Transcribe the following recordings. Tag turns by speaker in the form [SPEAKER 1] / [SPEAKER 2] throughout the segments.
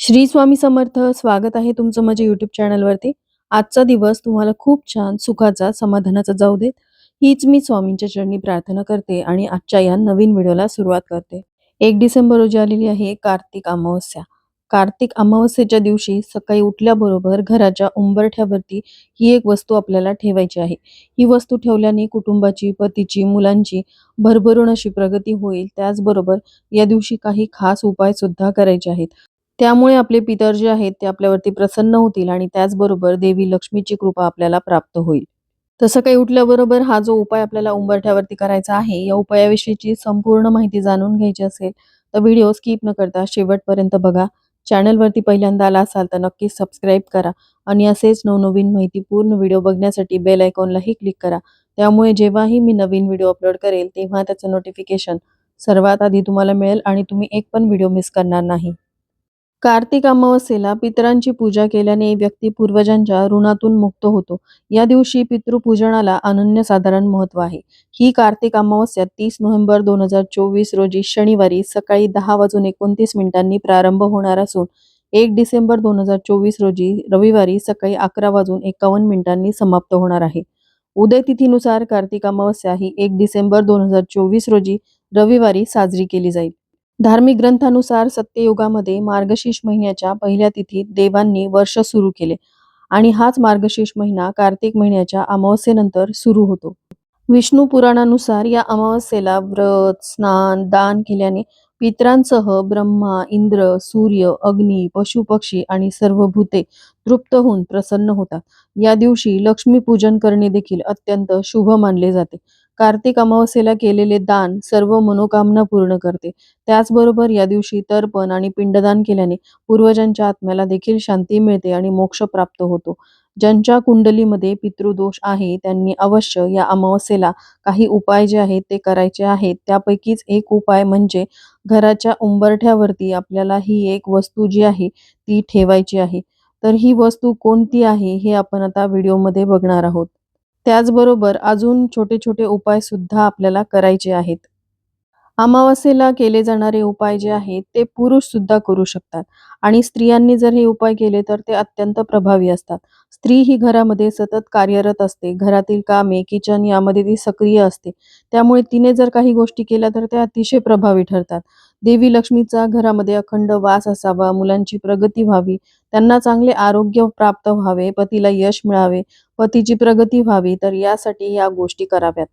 [SPEAKER 1] श्री स्वामी समर्थ स्वागत आहे तुमचं माझ्या युट्यूब चॅनलवरती आजचा दिवस तुम्हाला खूप छान सुखाचा समाधानाचा जाऊ देत. हीच मी स्वामींच्या चरणी प्रार्थना करते आणि आजच्या या नवीन व्हिडिओला सुरुवात करते. एक डिसेंबर रोजी आलेली आहे कार्तिक अमावस्या. कार्तिक अमावस्येच्या दिवशी सकाळी उठल्याबरोबर घराच्या उंबरठ्यावरती ही एक वस्तू आपल्याला ठेवायची आहे. ही वस्तू ठेवल्याने कुटुंबाची पतीची मुलांची भरभरून अशी प्रगती होईल. त्याचबरोबर या दिवशी काही खास उपाय सुद्धा करायचे आहेत. त्यामुळे आपले पितर जे आहेत ते आपल्यावरती प्रसन्न होतील आणि त्याचबरोबर देवी लक्ष्मीची कृपा आपल्याला प्राप्त होईल. तसं काही उठल्याबरोबर हा जो उपाय आपल्याला उंबरठ्यावरती करायचा आहे या उपायाविषयीची संपूर्ण माहिती जाणून घ्यायची असेल तर व्हिडिओ स्किप न करता शेवटपर्यंत बघा. चॅनलवरती पहिल्यांदा आला असाल तर नक्कीच सबस्क्राईब करा आणि असेच नवनवीन माहिती पूर्ण व्हिडिओ बघण्यासाठी बेल आयकॉनलाही क्लिक करा. त्यामुळे जेव्हाही मी नवीन व्हिडिओ अपलोड करेल तेव्हा त्याचं नोटिफिकेशन सर्वात आधी तुम्हाला मिळेल आणि तुम्ही एक पण व्हिडिओ मिस करणार नाही. कार्तिक अमावस्येला पितरांची पूजा केल्याने व्यक्ती पूर्वजांच्या ऋणातून मुक्त होतो. या दिवशी पितृपूजनाला अनन्यसाधारण महत्त्व आहे. ही कार्तिक अमावस्या तीस नोव्हेंबर दोन हजार चोवीस रोजी शनिवारी सकाळी दहा वाजून एकोणतीस मिनिटांनी प्रारंभ होणार असून एक डिसेंबर दोन हजार चोवीस रोजी रविवारी सकाळी अकरा वाजून एकावन्न मिनिटांनी समाप्त होणार आहे. उदय तिथीनुसार कार्तिक अमावस्या ही एक डिसेंबर दोन हजार चोवीस रोजी रविवारी साजरी केली जाईल. धार्मिक ग्रंथानुसार सत्ययुगामध्ये मार्गशीर्ष महिन्याच्या पहिल्या तिथीत देवांनी वर्ष सुरू केले आणि हाच मार्गशीर्ष महिना कार्तिक महिन्याच्या अमावस्येनंतर सुरू होतो. विष्णू पुराणानुसार या अमावस्येला व्रत स्नान दान केल्याने पितरांसह ब्रह्मा इंद्र सूर्य अग्नी पशुपक्षी आणि सर्व भूते तृप्त होऊन प्रसन्न होतात. या दिवशी लक्ष्मी पूजन करणे देखील अत्यंत शुभ मानले जाते. कार्तिक अमावस्येला केलेले दान सर्व मनोकामना पूर्ण करते. त्याचबरोबर या दिवशी तर्पण आणि पिंडदान केल्याने पूर्वजांच्या आत्म्याला देखील शांती मिळते आणि मोक्ष प्राप्त होतो. ज्यांच्या कुंडलीमध्ये पितृदोष आहे त्यांनी अवश्य या अमावस्येला काही उपाय जे आहेत ते करायचे आहेत. त्यापैकीच एक उपाय म्हणजे घराच्या उंबरठ्यावरती आपल्याला ही एक वस्तू जी आहे ती ठेवायची आहे. तर ही वस्तू कोणती आहे हे आपण आता व्हिडिओमध्ये बघणार आहोत. त्याचबरोबर अजून छोटे छोटे उपाय सुद्धा आपल्याला करायचे आहेत. अमावास्येला केले जाणारे उपाय जे आहेत ते पुरुष सुद्धा करू शकतात. आणि स्त्रियांनी जर हे उपाय केले तर ते अत्यंत प्रभावी असतात. स्त्री ही घरामध्ये सतत कार्यरत असते. घरातील कामे किचन यामध्ये ती सक्रिय असते. त्यामुळे तिने जर काही गोष्टी केल्या तर त्या अतिशय प्रभावी ठरतात. देवी लक्ष्मीचा घरामध्ये अखंड वास असावा मुलांची प्रगती व्हावी त्यांना चांगले आरोग्य प्राप्त व्हावे पतीला यश मिळावे पतीची प्रगती व्हावी तर यासाठी या गोष्टी कराव्यात.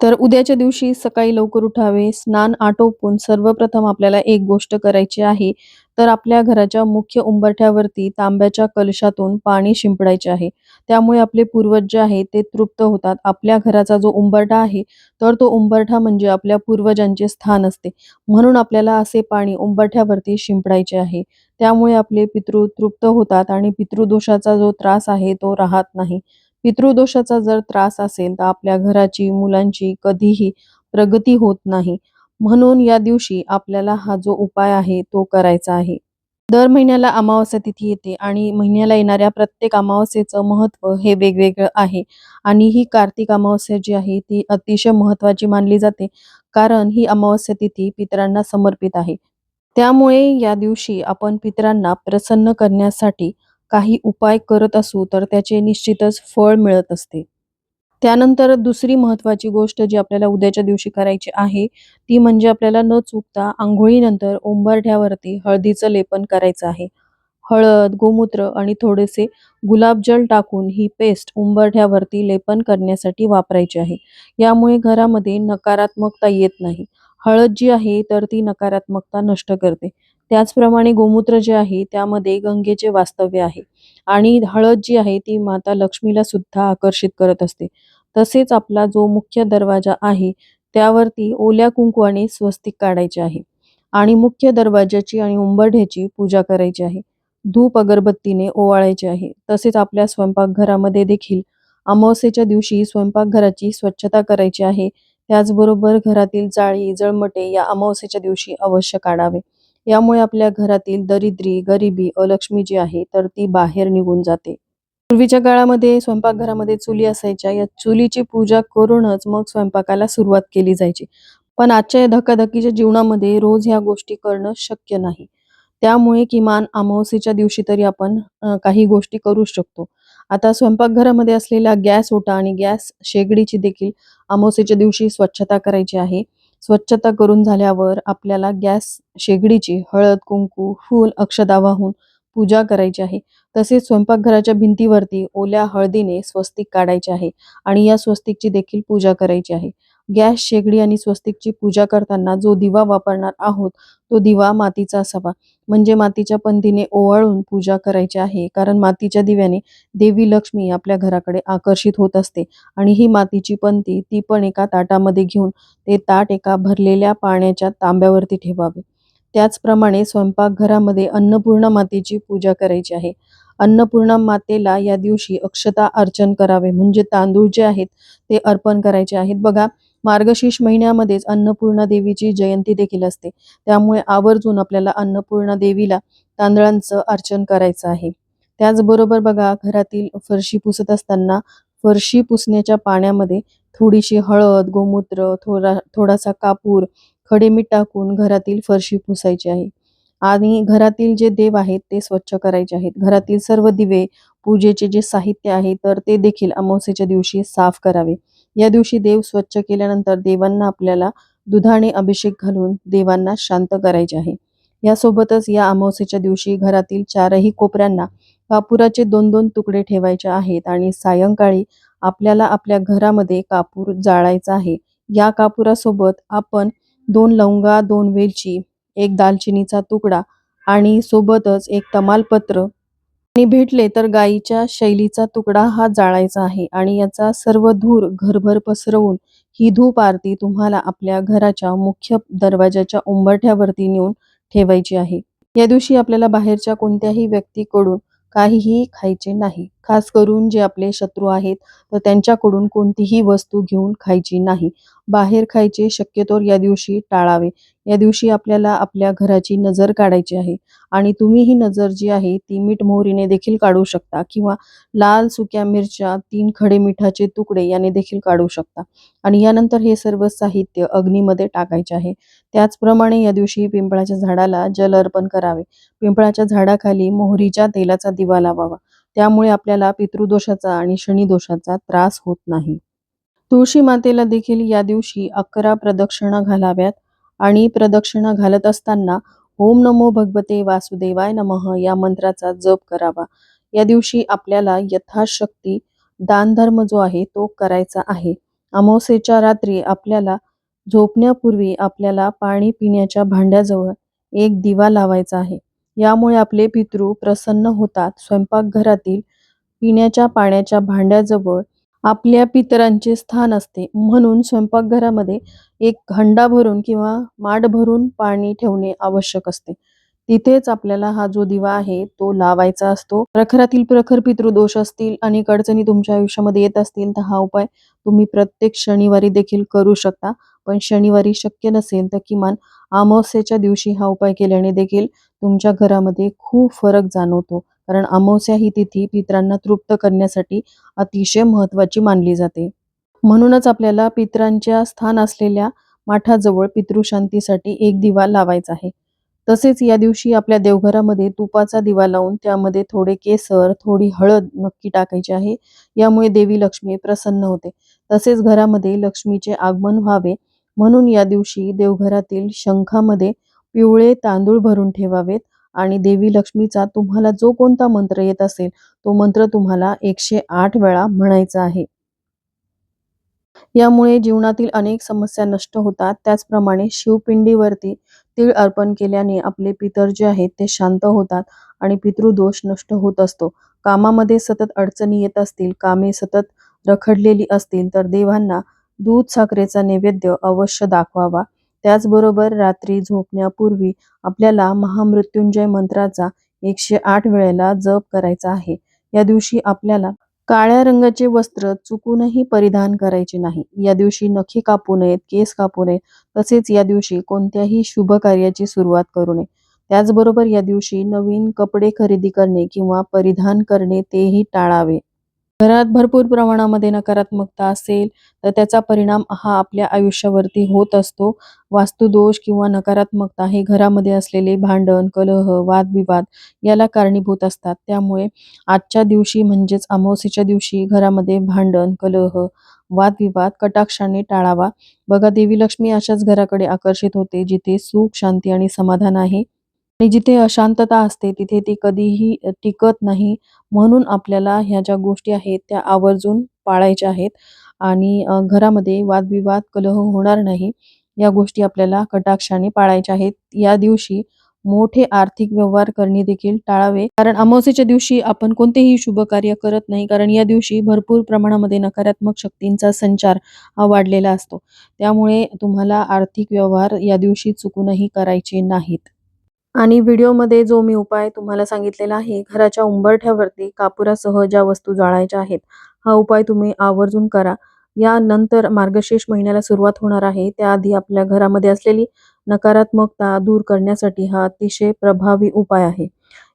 [SPEAKER 1] तर उद्याच्या दिवशी सकाळी लवकर उठावे स्नान आटोपून सर्वप्रथम आपल्याला एक गोष्ट करायची आहे तर आपल्या घराच्या मुख्य उंबरठ्यावरती तांब्याच्या कलशातून पाणी शिंपडायचे आहे. त्यामुळे आपले पूर्वज जे आहे ते तृप्त होतात. आपल्या घराचा जो उंबरठा आहे तर तो उंबरठा म्हणजे आपल्या पूर्वजांचे स्थान असते. म्हणून आपल्याला असे पाणी उंबरठ्यावरती शिंपडायचे आहे. त्यामुळे आपले पितृ तृप्त होतात आणि पितृदोषाचा जो त्रास आहे तो राहत नाही. पितृदोषाचा जर त्रास असेल तर आपल्या घराची मुलांची कधीही प्रगती होत नाही. म्हणून या दिवशी आपल्याला हा जो उपाय आहे तो करायचा आहे. दर महिन्याला अमावस्या तिथी येते आणि महिन्याला येणाऱ्या प्रत्येक अमावस्येचं महत्त्व हे वेगवेगळं आहे. आणि ही कार्तिक अमावस्या जी आहे ती अतिशय महत्त्वाची मानली जाते कारण ही अमावस्या तिथी पितरांना समर्पित आहे. त्यामुळे या दिवशी आपण पितरांना प्रसन्न करण्यासाठी काही उपाय करत असू तर त्याचे निश्चितच फळ मिळत असते. त्यानंतर दुसरी महत्वाची गोष्ट जी आपल्याला उद्याच्या दिवशी करायची आहे ती म्हणजे आपल्याला न चुकता आंघोळीनंतर ओंबरठ्यावरती हळदीचं लेपन करायचं आहे. हळद गोमूत्र आणि थोडेसे गुलाबजल टाकून ही पेस्ट उंबरठ्यावरती लेपन करण्यासाठी वापरायची आहे. यामुळे घरामध्ये नकारात्मकता येत नाही. हळद जी आहे तर ती नकारात्मकता नष्ट करते. त्याचप्रमाणे गोमूत्र जे आहे त्यामध्ये गंगेचे वास्तव्य आहे. आणि हळद जी आहे ती माता लक्ष्मीला सुद्धा आकर्षित करत असते. तसेच आपला जो मुख्य दरवाजा आहे त्यावरती ओल्या कुंकवाने स्वस्तिक काढायचे आहे. आणि मुख्य दरवाजाची आणि उंबरठ्याची पूजा करायची आहे. धूप अगरबत्तीने ओवाळायचे आहे. तसेच आपल्या स्वयंपाकघरामध्ये देखील अमावस्येच्या दिवशी स्वयंपाकघराची स्वच्छता करायची आहे. त्याचबरोबर घरातील जाळी जळमटे या अमावस्येच्या दिवशी अवश्य काढावे. यामुळे आपल्या घरातील दरिद्री गरिबी अलक्ष्मी जी आहे तर ती बाहेर निघून जाते. पूर्वीच्या काळामध्ये स्वयंपाकघरामध्ये चुली असायच्या. या चुलीची पूजा करूनच मग स्वयंपाकाला सुरुवात केली जायची. पण आजच्या या धकाधकीच्या जीवनामध्ये रोज ह्या गोष्टी करणं शक्य नाही. त्यामुळे किमान अमावस्येच्या दिवशी तरी आपण काही गोष्टी करू शकतो. आता स्वयंपाकघरामध्ये असलेला गॅस ओटा आणि गॅस शेगडीची देखील अमावस्येच्या दिवशी स्वच्छता करायची आहे. स्वच्छता करून झाल्यावर आपल्याला गॅस शेगडीची हळद कुंकू फूल अक्षदा वाहून पूजा करायची आहे. तसेच स्वयंपाकघराच्या भिंतीवरती ओल्या हळदीने स्वस्तिक काढायचे आहे आणि या स्वस्तिकची देखील पूजा करायची आहे. गॅस शेगडी आणि स्वस्तिकची पूजा करताना जो दिवा वापरणार आहोत तो दिवा मातीचा असावा. म्हणजे मातीच्या पंथीने ओवाळून पूजा करायची आहे. कारण मातीच्या दिव्याने देवी लक्ष्मी आपल्या घराकडे आकर्षित होत असते. आणि ही मातीची पंथी ती पण एका ताटामध्ये घेऊन ते ताट एका भरलेल्या पाण्याच्या तांब्यावरती ठेवावे. त्याचप्रमाणे स्वयंपाकघरामध्ये अन्नपूर्णा मातेची पूजा करायची आहे. अन्नपूर्णा मातेला या दिवशी अक्षता अर्चन करावे. म्हणजे तांदूळ जे आहेत ते अर्पण करायचे आहेत. बघा मार्गशीर्ष महिन्यामध्येच अन्नपूर्णा देवीची जयंती देखील असते. त्यामुळे आवर्जून आपल्याला अन्नपूर्णा देवीला तांदळांचं अर्चन करायचं आहे. त्याचबरोबर बघा घरातील फरशी पुसत असताना फरशी पुसण्याच्या पाण्यामध्ये थोडीशी हळद गोमूत्र थोडा थोडासा कापूर खडे मीठ टाकून घरातील फरशी पुसायची आहे. आणि घरातील जे देव आहेत ते स्वच्छ करायचे आहेत. घरातील सर्व दिवे पूजेचे जे साहित्य आहे तर ते देखील अमावस्येच्या दिवशी साफ करावे. या दिवशी देव स्वच्छ केल्यानंतर देवांना आपल्याला दुधाने अभिषेक घालून देवांना शांत करायचे आहे. यासोबतच या अमावस्येच्या दिवशी घरातील चारही कोपऱ्यांना कापुराचे दोन दोन तुकडे ठेवायचे आहेत आणि सायंकाळी आपल्याला आपल्या घरामध्ये कापूर जाळायचा आहे. या कापुरासोबत आपण दोन लवंगा दोन वेलची एक दालचिनीचा तुकडा आणि सोबतच एक तमालपत्र आणि भेटले तर गाईच्या शैलीचा तुकडा हा जाळायचा आहे आणि याचा सर्व धूर घरभर पसरवून ही धूप आरती तुम्हाला आपल्या घराच्या मुख्य दरवाजाच्या उंबरठ्यावरती नेऊन ठेवायची आहे. या दिवशी आपल्याला बाहेरच्या कोणत्याही व्यक्तीकडून काहीही खायचे नाही. खास करून जे आपले शत्रू आहेत तर त्यांच्याकडून कोणतीही वस्तू घेऊन खायची नाही. बाहेर खायचे शक्यतोर या दिवशी टाळावे. या दिवशी आपल्याला आपल्या घराची नजर काढायची आहे. आणि तुम्ही ही नजर जी आहे ती मीठ मोहरीने देखील काढू शकता किंवा लाल सुक्या मिरच्या तीन खडे मिठाचे तुकडे याने देखील काढू शकता. आणि यानंतर हे सर्व साहित्य अग्नीमध्ये टाकायचे आहे. त्याचप्रमाणे या दिवशी पिंपळाच्या झाडाला जल अर्पण करावे. पिंपळाच्या झाडाखाली मोहरीच्या तेलाचा दिवा लावावा. त्यामुळे आपल्याला पितृदोषाचा आणि शनिदोषाचा त्रास होत नाही. तुळशी मातेला देखील या दिवशी अकरा प्रदक्षिणा घालाव्यात आणि प्रदक्षिणा घालत असताना ओम नमो भगवते वासुदेवाय नमः या मंत्राचा जप करावा. या दिवशी आपल्याला यथाशक्ती दानधर्म जो आहे तो करायचा आहे. अमावस्येच्या रात्री आपल्याला झोपण्यापूर्वी आपल्याला पाणी पिण्याच्या भांड्याजवळ एक दिवा लावायचा आहे. यामुळे आपले पितृ प्रसन्न होतात. स्वयंपाकघरातील पिण्याच्या पाण्याच्या भांड्याजवळ आपल्या पितरांचे स्थान असते. म्हणून स्वयंपाकघरामध्ये एक हंडा भरून किंवा माड भरून पाणी ठेवणे आवश्यक असते. तिथेच आपल्याला हा जो दिवा आहे तो लावायचा असतो. प्रखरातील प्रखर पितृदोष असतील अनेक अडचणी तुमच्या आयुष्यामध्ये येत असतील तर हा उपाय तुम्ही प्रत्येक शनिवारी देखील करू शकता. पण शनिवारी शक्य नसेल तर किमान अमावस्येच्या दिवशी हा उपाय केल्याने देखील तुमच्या घरामध्ये खूप फरक जाणवतो. कारण अमावस्या ही तिथी पितरांना तृप्त करण्यासाठी अतिशय महत्त्वाची मानली जाते. म्हणूनच आपल्याला पितरांच्या स्थान असलेल्या माठाजवळ पितृशांतीसाठी एक दिवा लावायचा आहे. तसेच या दिवशी आपल्या देवघरामध्ये तुपाचा दिवा लावून त्यामध्ये थोडे केसर थोडी हळद नक्की टाकायची आहे. यामुळे देवी लक्ष्मी प्रसन्न होते. तसेच घरामध्ये लक्ष्मीचे आगमन व्हावे. म्हणून या दिवशी देवघरातील शंखामध्ये पिवळे तांदूळ भरून ठेवावेत आणि देवी लक्ष्मीचा तुम्हाला जो कोणता मंत्र येत असेल तो मंत्र तुम्हाला एकशे आठ वेळा म्हणायचा आहे. यामुळे जीवनातील अनेक समस्या नष्ट होतात. त्याचप्रमाणे शिवपिंडीवरती तीळ अर्पण केल्याने आपले पितर जे आहेत ते शांत होतात आणि पितृदोष नष्ट होत असतो. कामामध्ये सतत अडचणी येत असतील कामे सतत रखडलेली असतील तर देवांना दूध साखरेचा नैवेद्य अवश्य दाखवावा. त्याचबरोबर रात्री झोपण्यापूर्वी आपल्याला महामृत्युंजय मंत्राचा एकशे आठ वेळेला जप करायचा आहे. या दिवशी आपल्याला काळ्या रंगाचे वस्त्र चुकूनही परिधान करायचे नाही. या दिवशी नखे कापू नयेत केस कापू नयेत तसेच या दिवशी कोणत्याही शुभ कार्याची सुरुवात करू नये. त्याचबरोबर या दिवशी नवीन कपडे खरेदी करणे किंवा परिधान करणे तेही टाळावे. घरात भरपूर प्रमाणामध्ये नकारात्मकता असेल तर त्याचा परिणाम हा आपल्या आयुष्यावरती होत असतो. वास्तुदोष किंवा नकारात्मकता हे घरामध्ये असलेले भांडण कलह वादविवाद याला कारणीभूत असतात. त्यामुळे आजच्या दिवशी म्हणजेच अमावस्येच्या दिवशी घरामध्ये भांडण कलह वादविवाद कटाक्षाने टाळावा. बघा देवी लक्ष्मी अशाच घराकडे आकर्षित होते जिथे सुख शांती आणि समाधान आहे. आणि जिथे अशांतता असते तिथे ती कधीही टिकत नाही. म्हणून आपल्याला ह्या ज्या गोष्टी आहेत त्या आवर्जून पाळायच्या आहेत. आणि घरामध्ये वादविवाद कलह होणार नाही. या गोष्टी आपल्याला कटाक्षाने पाळायच्या आहेत. या दिवशी मोठे आर्थिक व्यवहार करणे देखील टाळावे. कारण अमावस्येच्या दिवशी आपण कोणतेही शुभ कार्य करत नाही. कारण या दिवशी भरपूर प्रमाणामध्ये नकारात्मक शक्तींचा संचार हा वाढलेला असतो. त्यामुळे तुम्हाला आर्थिक व्यवहार या दिवशी चुकूनही करायचे नाहीत. आणि व्हिडिओमध्ये जो मी उपाय तुम्हाला सांगितलेला आहे घराच्या उंबरठ्यावरती कापुरासह ज्या वस्तू जाळायच्या आहेत हा उपाय तुम्ही आवर्जून करा. यानंतर मार्गशीर्ष महिन्याला सुरुवात होणार आहे. त्याआधी आपल्या घरामध्ये असलेली नकारात्मकता दूर करण्यासाठी हा अतिशय प्रभावी उपाय आहे.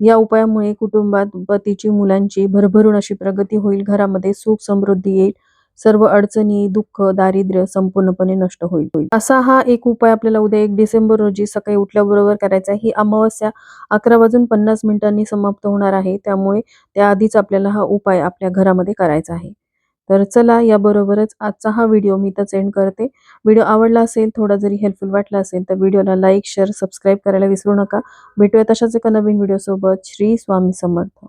[SPEAKER 1] या उपायामुळे कुटुंबात पतीची मुलांची भरभरून अशी प्रगती होईल घरामध्ये सुख समृद्धी येईल. सर्व अडचणी दुःख दारिद्र्य संपूर्णपणे नष्ट होईल. होईल असा हा एक उपाय आपल्याला उद्या एक डिसेंबर रोजी सकाळी उठल्याबरोबर करायचा आहे. ही अमावस्या अकरा वाजून पन्नास मिनिटांनी समाप्त होणार आहे. त्यामुळे त्याआधीच आपल्याला हा उपाय आपल्या घरामध्ये करायचा आहे. तर चला याबरोबरच आजचा हा व्हिडिओ मी तर एंड करते. व्हिडिओ आवडला असेल थोडा जरी हेल्पफुल वाटला असेल तर व्हिडिओला लाईक शेअर सबस्क्राईब करायला विसरू नका. भेटूया तशाच एका नवीन व्हिडिओ सोबत श्री स्वामी समर्थ.